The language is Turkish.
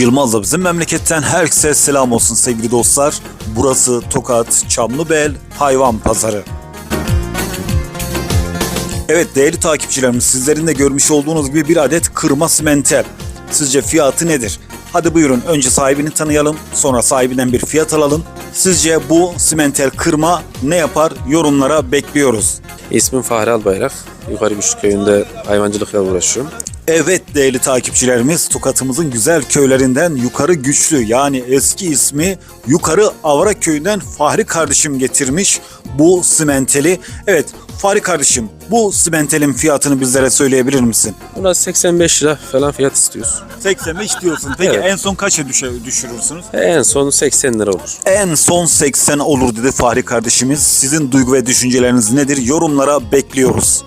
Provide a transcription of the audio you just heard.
Yılmaz'la bizim memleketten herkese selam olsun sevgili dostlar. Burası Tokat Çamlıbel Hayvan Pazarı. Evet değerli takipçilerimiz sizlerin de görmüş olduğunuz gibi bir adet kırma simentel. Sizce fiyatı nedir? Hadi buyurun önce sahibini tanıyalım sonra sahibinden bir fiyat alalım. Sizce bu simentel kırma ne yapar yorumlara bekliyoruz. İsmim Fahri Albayrak. Yukarı Güçlü köyünde hayvancılıkla uğraşıyorum. Evet değerli takipçilerimiz Tokat'ımızın güzel köylerinden Yukarı Güçlü yani eski ismi Yukarı Avara köyünden Fahri kardeşim getirmiş bu simenteli. Evet Fahri kardeşim bu simentelin fiyatını bizlere söyleyebilir misin? Buna 85 lira falan fiyat istiyoruz. 85 diyorsun. Peki Evet. en son kaça düşe- düşürürsünüz? En son 80 lira olur. En son 80 olur dedi Fahri kardeşimiz. Sizin duygu ve düşünceleriniz nedir? Yorumlara bekliyoruz.